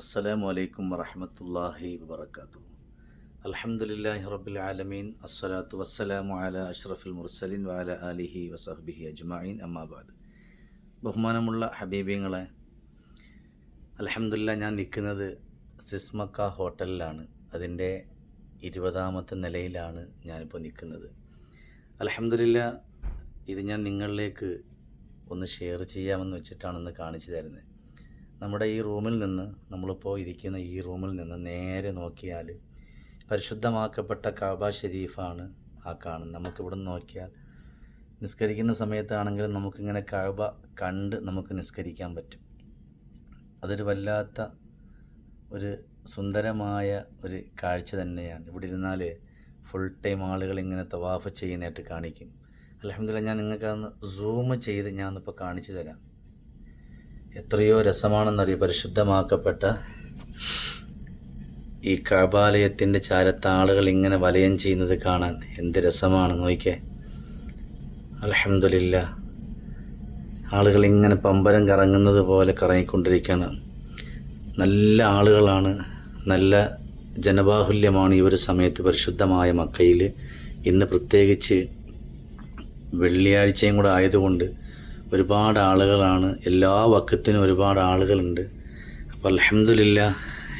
അസ്സലാമു അലൈക്കും വറഹമത്തല്ലാഹി വബർക്കാത്തു അൽഹംദുലില്ലാഹി റബ്ബിൽ ആലമീൻ. അസ്സലാത്തു വസ്സലാമു അല അഷ്റഫുൽ മുർസലിൻ വാല അലിഹി വസഹബിഹി അജ്മഈൻ. അമ്മാബാദ് ബഹുമാനമുള്ള ഹബീബിങ്ങളെ അൽഹംദുലില്ലാ ഞാൻ നിൽക്കുന്നത് സിസ്മക്ക ഹോട്ടലിലാണ്. അതിന്റെ ഇരുപതാമത്തെ നിലയിലാണ് ഞാനിപ്പോൾ നിൽക്കുന്നത്. അൽഹംദുലില്ലാ ഇത് ഞാൻ നിങ്ങളിലേക്ക് ഒന്ന് ഷെയർ ചെയ്യാമെന്ന് വെച്ചിട്ടാണ് കാണിച്ചു തരുന്നത്. നമ്മുടെ ഈ റൂമിൽ നിന്ന് നമ്മളിപ്പോൾ ഇരിക്കുന്ന ഈ റൂമിൽ നിന്ന് നേരെ നോക്കിയാൽ പരിശുദ്ധമാക്കപ്പെട്ട കാബ ഷെരീഫാണ് ആ കാണുന്നത്. നമുക്കിവിടെ നിന്ന് നോക്കിയാൽ നിസ്കരിക്കുന്ന സമയത്താണെങ്കിലും നമുക്കിങ്ങനെ കാബ കണ്ട് നമുക്ക് നിസ്കരിക്കാൻ പറ്റും. അതൊരു വല്ലാത്ത ഒരു സുന്ദരമായ ഒരു കാഴ്ച തന്നെയാണ്. ഇവിടെ ഇരുന്നാൽ ഫുൾ ടൈം ആളുകൾ ഇങ്ങനെ തവാഫ് ചെയ്യുന്നതായിട്ട് കാണിക്കും. അലഹമില്ല ഞാൻ നിങ്ങൾക്ക് അതൊന്ന് സൂം ചെയ്ത് ഞാൻ ഒന്നിപ്പോൾ കാണിച്ചു തരാം. എത്രയോ രസമാണെന്നറിയ? പരിശുദ്ധമാക്കപ്പെട്ട ഈ കബാലയത്തിന്റെ ചാരത്ത് ആളുകൾ ഇങ്ങനെ വലയം ചെയ്യുന്നത് കാണാൻ എന്ത് രസമാണ് നോക്കിയേ. അലഹമില്ല ആളുകൾ ഇങ്ങനെ പമ്പരം കറങ്ങുന്നത് പോലെ കറങ്ങിക്കൊണ്ടിരിക്കുകയാണ്. നല്ല ആളുകളാണ്. നല്ല ജനബാഹുല്യമാണ് ഈ ഒരു സമയത്ത് പരിശുദ്ധമായ മക്കയിൽ. ഇന്ന് പ്രത്യേകിച്ച് വെള്ളിയാഴ്ചയും കൂടെ ആയതുകൊണ്ട് ഒരുപാട് ആളുകളാണ്. എല്ലാ വക്കത്തിനും ഒരുപാട് ആളുകളുണ്ട്. അപ്പോൾ അലഹമില്ല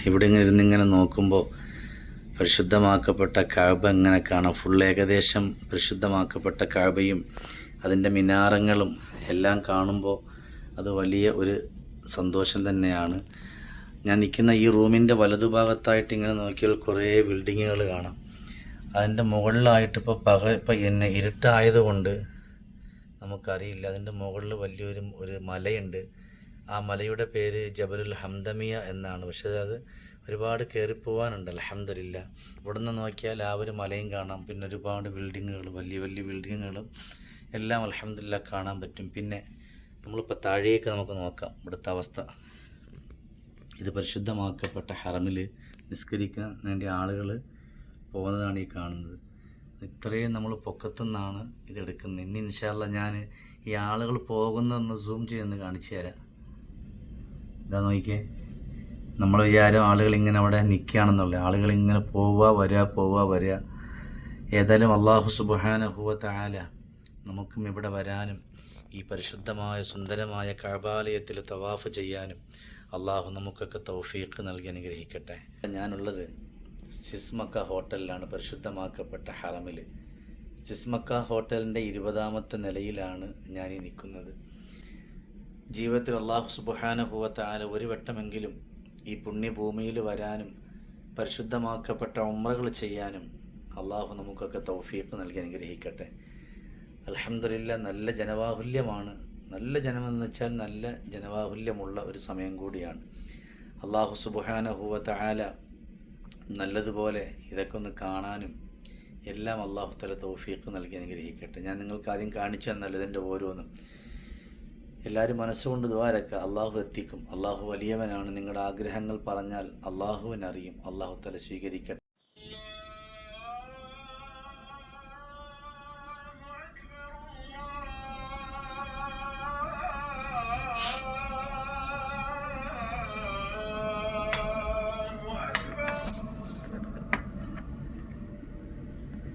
ഇവിടെ ഇങ്ങനെ ഇരുന്നിങ്ങനെ നോക്കുമ്പോൾ പരിശുദ്ധമാക്കപ്പെട്ട കാബ ഇങ്ങനെ കാണാം. ഫുൾ ഏകദേശം പരിശുദ്ധമാക്കപ്പെട്ട കാബയും അതിന്റെ മിനാരങ്ങളും എല്ലാം കാണുമ്പോൾ അത് വലിയ ഒരു സന്തോഷം തന്നെയാണ്. ഞാൻ നിൽക്കുന്ന ഈ റൂമിന്റെ വലതുഭാഗത്തായിട്ട് ഇങ്ങനെ നോക്കിയാൽ കുറേ ബിൽഡിങ്ങുകൾ കാണാം. അതിന്റെ മുകളിലായിട്ട് ഇപ്പോൾ പക ഇപ്പം എന്നെ ഇരുട്ടായതുകൊണ്ട് നമുക്കറിയില്ല. അതിന്റെ മുകളിൽ വലിയൊരു ഒരു മലയുണ്ട്. ആ മലയുടെ പേര് ജബലുൽ ഹംദമിയ എന്നാണ്. പക്ഷേ അത് ഒരുപാട് കയറിപ്പോവാനുണ്ട് അലഹമ്മദില്ല ഇവിടെ നിന്ന് നോക്കിയാൽ ആ ഒരു മലയും കാണാം. പിന്നെ ഒരുപാട് ബിൽഡിങ്ങുകൾ വലിയ വലിയ ബിൽഡിങ്ങുകളും എല്ലാം അലഹമ്മദില്ല കാണാൻ പറ്റും. പിന്നെ നമ്മളിപ്പോൾ താഴേക്ക് നമുക്ക് നോക്കാം ഇവിടുത്തെ അവസ്ഥ. ഇത് പരിശുദ്ധമാക്കപ്പെട്ട ഹറമിൽ നിസ്കരിക്കാൻ വേണ്ടി ആളുകൾ പോകുന്നതാണ് ഈ കാണുന്നത്. ഇത്രയും നമ്മൾ പൊക്കത്തുനിന്നാണ് ഇതെടുക്കുന്നത്. ഇനി ഇൻഷാല്ല ഞാൻ ഈ ആളുകൾ പോകുന്നതെന്ന് സൂം ചെയ്തൊന്ന് കാണിച്ചു തരാം. ഇതാ നോക്കിയേ. നമ്മൾ വിചാരം ആളുകൾ ഇങ്ങനെ അവിടെ നിൽക്കുകയാണെന്നുള്ള ആളുകൾ ഇങ്ങനെ പോവുക വരിക പോവുക വരിക. ഏതായാലും അള്ളാഹു സുബാനഹുവത്ത് ആല നമുക്കും ഇവിടെ വരാനും ഈ പരിശുദ്ധമായ സുന്ദരമായ കഴബാലയത്തിൽ തവാഫ് ചെയ്യാനും അള്ളാഹു നമുക്കൊക്കെ തൗഫീഖ് നൽകി അനുഗ്രഹിക്കട്ടെ. ഞാനുള്ളത് സിസ്മക്ക ഹോട്ടലിലാണ് പരിശുദ്ധമാക്കപ്പെട്ട ഹറമിൽ സിസ്മക്ക ഹോട്ടലിന്റെ ഇരുപതാമത്തെ നിലയിലാണ് ഞാൻ ഈ നിൽക്കുന്നത്. ജീവിതത്തിൽ അള്ളാഹു സുബാനഹുവത്ത ആല ഒരു വട്ടമെങ്കിലും ഈ പുണ്യഭൂമിയിൽ വരാനും പരിശുദ്ധമാക്കപ്പെട്ട ഉമ്രകൾ ചെയ്യാനും അള്ളാഹു നമുക്കൊക്കെ തൗഫീഖ് നൽകി അനുഗ്രഹിക്കട്ടെ. അലഹമില്ല നല്ല ജനബാഹുല്യമാണ് നല്ല ജനമെന്ന് വെച്ചാൽ നല്ല ജനബാഹുല്യമുള്ള ഒരു സമയം കൂടിയാണ്. അള്ളാഹു സുബാനഹുവത്ത ആല നല്ലതുപോലെ ഇതൊക്കെ ഒന്ന് കാണാനും എല്ലാം അള്ളാഹു തല തൗഫീഖ് നൽകി അനുഗ്രഹിക്കട്ടെ. ഞാൻ നിങ്ങൾക്ക് ആദ്യം കാണിച്ചു തന്നല്ലോ ഇതിന്റെ ഓരോന്നും. എല്ലാവരും മനസ്സുകൊണ്ട് ദ്വാരക്ക അള്ളാഹു എത്തിക്കും. അള്ളാഹു വലിയവനാണ്. നിങ്ങളുടെ ആഗ്രഹങ്ങൾ പറഞ്ഞാൽ അള്ളാഹുവിനറിയും അള്ളാഹു തല സ്വീകരിക്കട്ടെ.